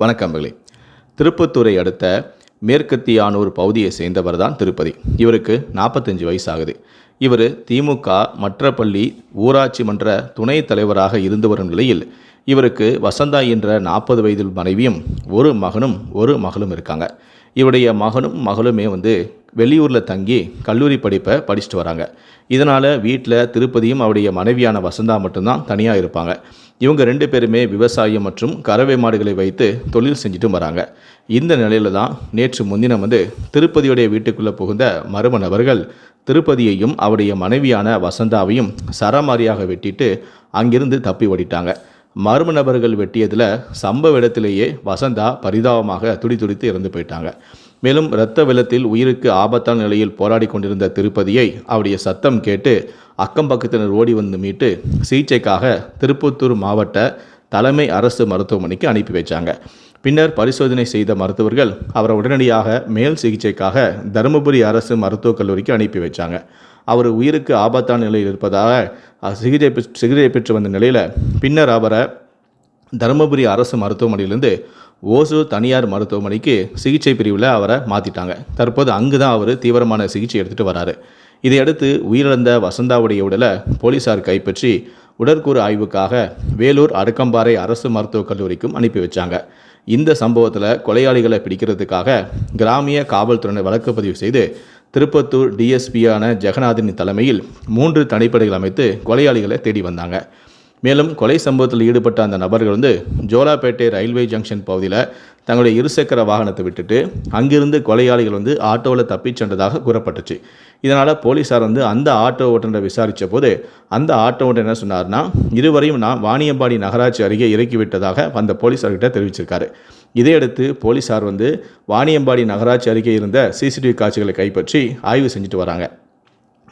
வணக்கம்பகளே திருப்பத்தூரை அடுத்த மேற்கத்தியானூர் பகுதியை சேர்ந்தவர் தான் திருப்பதி. இவருக்கு நாற்பத்தஞ்சு வயசு ஆகுது இவர் திமுக மற்ற பள்ளி ஊராட்சி மன்ற துணைத் தலைவராக இருந்து வரும் நிலையில் இவருக்கு வசந்தா என்ற நாற்பது வயதில் மனைவியும் ஒரு மகனும் ஒரு மகளும் இருக்காங்க. இவருடைய மகனும் மகளுமே வந்து வெளியூரில் தங்கி கல்லூரி படிப்பை படிச்சுட்டு வராங்க. இதனால் வீட்டில் திருப்பதியும் அவருடைய மனைவியான வசந்தா மட்டும்தான் தனியாக இருப்பாங்க. இவங்க ரெண்டு பேருமே விவசாயம் மற்றும் கறவை மாடுகளை வைத்து தொழில் செஞ்சுட்டு வராங்க. இந்த நிலையில தான் நேற்று முன்தினம் வந்து திருப்பதியுடைய வீட்டுக்குள்ளே புகுந்த மர்ம நபர்கள் திருப்பதியையும் அவருடைய மனைவியான வசந்தாவையும் சரமாரியாக வெட்டிட்டு அங்கிருந்து தப்பி ஓடிட்டாங்க. மர்ம நபர்கள் வெட்டியதில் சம்பவ இடத்திலேயே வசந்தா பரிதாபமாக துடி துடித்து இறந்து போயிட்டாங்க. மேலும் இரத்த வெள்ளத்தில் உயிருக்கு ஆபத்தான நிலையில் போராடி கொண்டிருந்த திருப்பதியை அவருடைய சத்தம் கேட்டு அக்கம் பக்கத்தினர் ஓடி வந்து மீட்டு சிகிச்சைக்காக திருப்பத்தூர் மாவட்ட தலைமை அரசு மருத்துவமனைக்கு அனுப்பி வைச்சாங்க. பின்னர் பரிசோதனை செய்த மருத்துவர்கள் அவரை உடனடியாக மேல் சிகிச்சைக்காக தருமபுரி அரசு மருத்துவக் கல்லூரிக்கு அனுப்பி வச்சாங்க. அவர் உயிருக்கு ஆபத்தான நிலையில் இருப்பதாக சிகிச்சை சிகிச்சை பெற்று வந்த நிலையில் பின்னர் அவரை தருமபுரி அரசு மருத்துவமனையிலிருந்து ஓசூர் தனியார் மருத்துவமனைக்கு சிகிச்சை பிரிவில் அவரை மாற்றிட்டாங்க தற்போது அங்கு தான் அவர் தீவிரமான சிகிச்சை எடுத்துகிட்டு வராரு. இதையடுத்து உயிரிழந்த வசந்தாவுடைய உடலை போலீசார் கைப்பற்றி உடற்கூறு ஆய்வுக்காக வேலூர் அடுக்கம்பாறை அரசு மருத்துவக் கல்லூரிக்கும் அனுப்பி வச்சாங்க. இந்த சம்பவத்தில் கொலையாளிகளை பிடிக்கிறதுக்காக கிராமிய காவல்துறையினர் வழக்கு பதிவு செய்து திருப்பத்தூர் டிஎஸ்பியான ஜெகநாதனின் தலைமையில் மூன்று தனிப்படைகள் அமைத்து கொலையாளிகளை தேடி வந்தாங்க. மேலும் கொலை சம்பவத்தில் ஈடுபட்ட அந்த நபர்கள் வந்து ஜோலாப்பேட்டை ரயில்வே ஜங்ஷன் பகுதியில் தங்களுடைய இருசக்கர வாகனத்தை விட்டுட்டு அங்கிருந்து கொலையாளிகள் வந்து ஆட்டோவில் தப்பிச் சென்றதாக கூறப்பட்டுச்சு. இதனால் போலீஸார் வந்து அந்த ஆட்டோ ஓட்டுநரை விசாரித்த போது அந்த ஆட்டோ ஓட்டுநர் என்ன சொன்னார்னா இருவரையும் நான் வாணியம்பாடி நகராட்சி அருகே இறக்கி விட்டதாக அந்த போலீஸார்கிட்ட தெரிவிச்சிருக்காரு. இதையடுத்து போலீஸார் வந்து வாணியம்பாடி நகராட்சி அருகே இருந்த சிசிடிவி காட்சிகளை கைப்பற்றி ஆய்வு செஞ்சுட்டு வராங்க.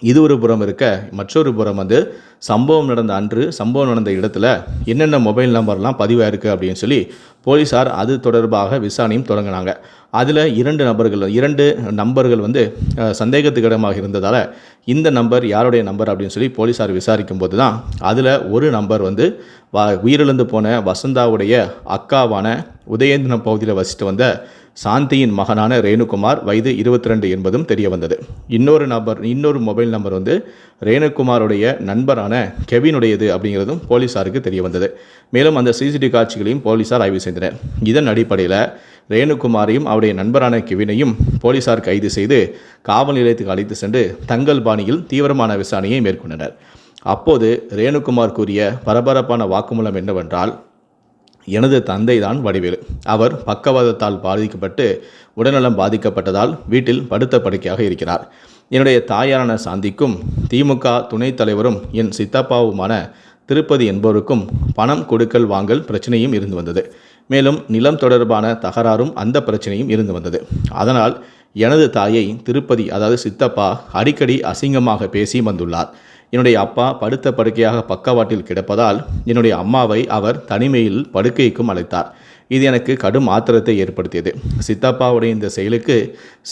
இது ஒரு புறம் இருக்க மற்றொரு புறம் வந்து சம்பவம் நடந்த அன்று சம்பவம் நடந்த இடத்துல என்னென்ன மொபைல் நம்பர்லாம் பதிவாயிருக்கு அப்படின்னு சொல்லி போலீஸார் அது தொடர்பாக விசாரணையும் தொடங்கினாங்க. அதில் இரண்டு நபர்கள் இரண்டு நம்பர்கள் வந்து சந்தேகத்துக்கிடமாக இருந்ததால் இந்த நம்பர் யாருடைய நம்பர் அப்படின்னு சொல்லி போலீஸார் விசாரிக்கும் போது தான் அதில் ஒரு நம்பர் வந்து வ உயிரிழந்து போன வசந்தாவுடைய அக்காவான உதயந்திரம் பகுதியில் வசித்து வந்த சாந்தியின் மகனான ரேணுகுமார் வயது இருபத்தி ரெண்டு என்பதும் தெரிய வந்தது இன்னொரு நபர் இன்னொரு மொபைல் நம்பர் வந்து ரேணுகுமாருடைய நண்பரான கெவினுடையது அப்படிங்கிறதும் போலீஸாருக்கு தெரிய வந்தது மேலும் அந்த சிசிடிவி காட்சிகளையும் போலீஸார் ஆய்வு செய்தனர். இதன் அடிப்படையில் ரேணுகுமாரையும் அவருடைய நண்பரான கெவினையும் போலீஸார் கைது செய்து காவல் நிலையத்துக்கு அழைத்து சென்று தங்கள் பாணியில் தீவிரமான விசாரணையை மேற்கொண்டனர். அப்போது ரேணுகுமார் கூறிய பரபரப்பான வாக்குமூலம் என்னவென்றால் எனது தந்தை தான் வடிவேலு. அவர் பக்கவாதத்தால் பாதிக்கப்பட்டு உடல்நலம் பாதிக்கப்பட்டதால் வீட்டில் படுத்த படுக்கையாக இருக்கிறார். என்னுடைய தாயாரான சாந்திக்கும் திமுக துணைத் தலைவரும் என் சித்தப்பாவுமான திருப்பதி என்பவருக்கும் பணம் கொடுக்கல் வாங்கல் பிரச்சனையும் இருந்து வந்தது. மேலும் நிலம் தொடர்பான தகராறும் அந்த பிரச்சனையும் இருந்து வந்தது. அதனால் எனது தாயை திருப்பதி அதாவது சித்தப்பா அடிக்கடி அசிங்கமாக பேசி வந்துள்ளார். என்னுடைய அப்பா படுத்த படுக்கையாக பக்கவாட்டில் கிடப்பதால் என்னுடைய அம்மாவை அவர் தனிமையில் படுக்கைக்கும் அழைத்தார். இது எனக்கு கடும் ஆத்திரத்தை ஏற்படுத்தியது. சித்தப்பாவுடைய இந்த செயலுக்கு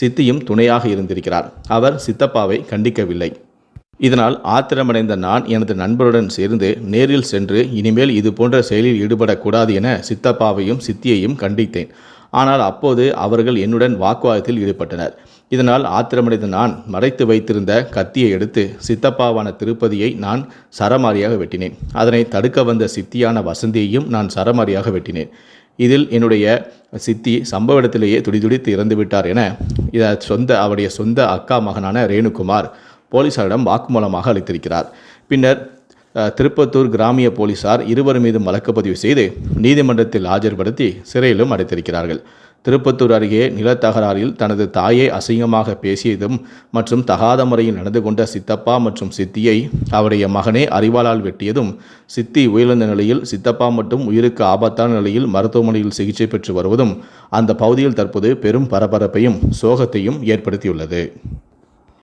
சித்தியும் துணையாக இருந்திருக்கிறார். அவர் சித்தப்பாவை கண்டிக்கவில்லை. இதனால் ஆத்திரமடைந்த நான் எனது நண்பருடன் சேர்ந்து நேரில் சென்று இனிமேல் இது போன்ற செயலில் ஈடுபடக்கூடாது என சித்தப்பாவையும் சித்தியையும் கண்டித்தேன். ஆனால் அப்போது அவர்கள் என்னுடன் வாக்குவாதத்தில் ஈடுபட்டனர். இதனால் ஆத்திரமடைந்த நான் மறைத்து வைத்திருந்த கத்தியை எடுத்து சித்தப்பாவான திருப்பதியை நான் சரமாரியாக வெட்டினேன். அதனை தடுக்க வந்த சித்தியான வசந்தியையும் நான் சரமாரியாக வெட்டினேன். இதில் என்னுடைய சித்தி சம்பவ இடத்திலேயே துடிதுடித்து இறந்துவிட்டார் என இத சொந்த அவருடைய சொந்த அக்கா மகனான ரேணுகுமார் போலீசாரிடம் வாக்குமூலமாக அளித்திருக்கிறார். பின்னர் திருப்பத்தூர் கிராமிய போலீசார் இருவர் மீதும் வழக்கு பதிவு செய்து நீதிமன்றத்தில் ஆஜர்படுத்தி சிறையிலும் அடைத்திருக்கிறார்கள். திருப்பத்தூர் அருகே நிலத்தகராறில் தனது தாயை அசிங்கமாக பேசியதும் மற்றும் தகாத முறையில் நடந்து கொண்ட சித்தப்பா மற்றும் சித்தியை அவருடைய மகனே அறிவாளால் வெட்டியதும் சித்தி உயிரிழந்த நிலையில் சித்தப்பா மட்டும் உயிருக்கு ஆபத்தான நிலையில் மருத்துவமனையில் சிகிச்சை பெற்று வருவதும் அந்த பகுதியில் தற்போது பெரும் பரபரப்பையும் சோகத்தையும் ஏற்படுத்தியுள்ளது.